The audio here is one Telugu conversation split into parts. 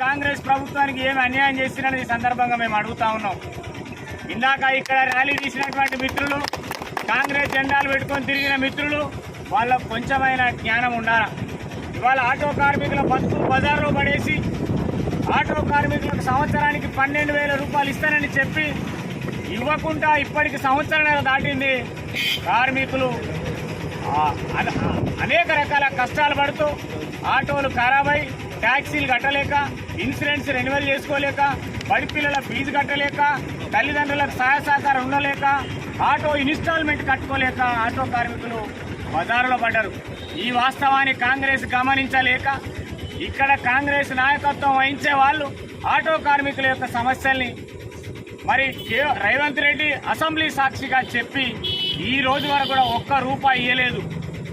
కాంగ్రెస్ ప్రభుత్వానికి ఏమి అన్యాయం చేసినని ఈ సందర్భంగా మేము అడుగుతా ఉన్నాం. ఇందాక ఇక్కడ ర్యాలీ తీసినటువంటి మిత్రులు కాంగ్రెస్ జెండాలు పెట్టుకొని తిరిగిన మిత్రులు వాళ్ళకు కొంచెమైన జ్ఞానం ఉండాలా? ఇవాళ ఆటో కార్మికుల బతుకు బజార్లో పడేసి ఆటో కార్మికులకు సంవత్సరానికి పన్నెండు వేల రూపాయలు ఇస్తానని చెప్పి ఇవ్వకుండా ఇప్పటికి సంవత్సరం దాటింది కార్మికులు. అనేక రకాల కష్టాలు పడుతూ ఆటోలు ఖరాబ్ అయి ట్యాక్సీలు కట్టలేక ఇన్సూరెన్స్ రెన్యువల్ చేసుకోలేక బడి పిల్లల ఫీజు కట్టలేక తల్లిదండ్రులకు సహాయ సహకారం ఉండలేక ఆటో ఇన్స్టాల్మెంట్ కట్టుకోలేక ఆటో కార్మికులు బజారులో పడ్డారు. ఈ వాస్తవాన్ని కాంగ్రెస్ గమనించలేక ఇక్కడ కాంగ్రెస్ నాయకత్వం వహించే వాళ్ళు ఆటో కార్మికుల యొక్క సమస్యల్ని మరి రేవంత్ రెడ్డి అసెంబ్లీ సాక్షిగా చెప్పి ఈ రోజు వరకు కూడా ఒక్క రూపాయి ఇవ్వలేదు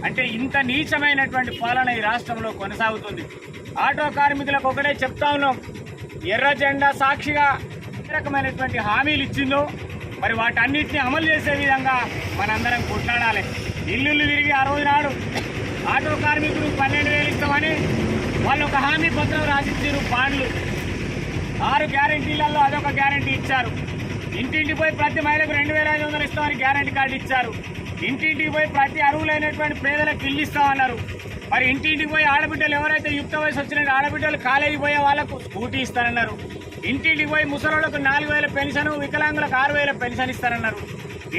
అంటే ఇంత నీచమైనటువంటి పాలన ఈ రాష్ట్రంలో కొనసాగుతుంది. ఆటో కార్మికులకు ఒకటే చెప్తా ఉన్నాం. ఎర్ర జెండా సాక్షిగా ఏ రకమైనటువంటి హామీలు ఇచ్చిందో మరి వాటన్నిటిని అమలు చేసే విధంగా మనందరం కొట్లాడాలి. ఇల్లుళ్ళు తిరిగి ఆ రోజు నాడు ఆటో కార్మికులు పన్నెండు వేలు ఇస్తామని వాళ్ళు ఒక హామీ పత్రం రాసిచ్చారు బాండ్లు. ఆరు గ్యారంటీలలో అదొక గ్యారంటీ ఇచ్చారు. ఇంటింటికి పోయి ప్రతి మహిళకు రెండు వేల ఐదు వందలు ఇస్తామని గ్యారంటీ కార్డు ఇచ్చారు. ఇంటింటికి పోయి ప్రతి అర్హులైనటువంటి పేదలకు ఇల్లు ఇస్తామన్నారు. మరి ఇంటింటికి పోయి ఆడబిడ్డలు ఎవరైతే యుక్త వయసు వచ్చిన ఆడబిడ్డలు కాలేజీ పోయే వాళ్ళకు స్కూటీ ఇస్తారన్నారు ఇంటింటికి పోయి ముసలోళ్ళకు నాలుగు వేల పెన్షన్ వికలాంగులకు ఆరు వేల పెన్షన్ ఇస్తారన్నారు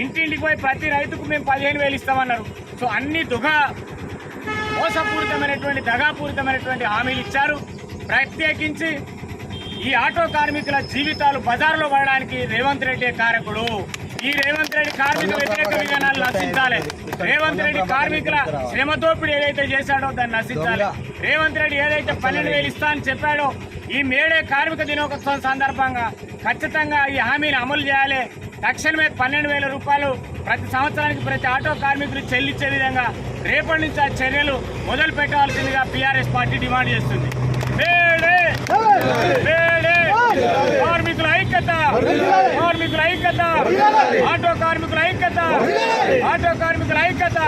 ఇంటింటికి పోయి ప్రతి రైతుకు మేము పదిహేను వేలు ఇస్తామన్నారు. సో అన్ని దుగ మోసపూరితమైనటువంటి దగాపూరితమైనటువంటి హామీలు ఇచ్చారు. ప్రత్యేకించి ఈ ఆటో కార్మికుల జీవితాలు బజార్లో పడడానికి రేవంత్ రెడ్డి కారకుడు. ఈ రేవంత్ రెడ్డి కార్మిక వ్యతిరేక విధానాలు నశించాలి. రేవంత్ రెడ్డి కార్మికుల శ్రమ దోపిడీ ఏదైతే చేశాడో దాన్ని నశించాలి. రేవంత్ రెడ్డి ఏదైతే పన్నెండు వేలు ఇస్తా అని చెప్పాడో ఈ మేడే కార్మిక దినోత్సవం సందర్భంగా ఖచ్చితంగా ఈ హామీని అమలు చేయాలి. తక్షణమే పన్నెండు వేల రూపాయలు ప్రతి సంవత్సరానికి ప్రతి ఆటో కార్మికులు చెల్లించే విధంగా రేపటి నుంచి ఆ చర్యలు మొదలు పెట్టాల్సిందిగా బీఆర్ఎస్ పార్టీ డిమాండ్ చేస్తుంది. కార్మికుల ఐక్యత. కార్మికుల ఐక్యత. ఆటో కార్మికుల ఐక్యత. ఆటో కార్మికుల ఐక్యత.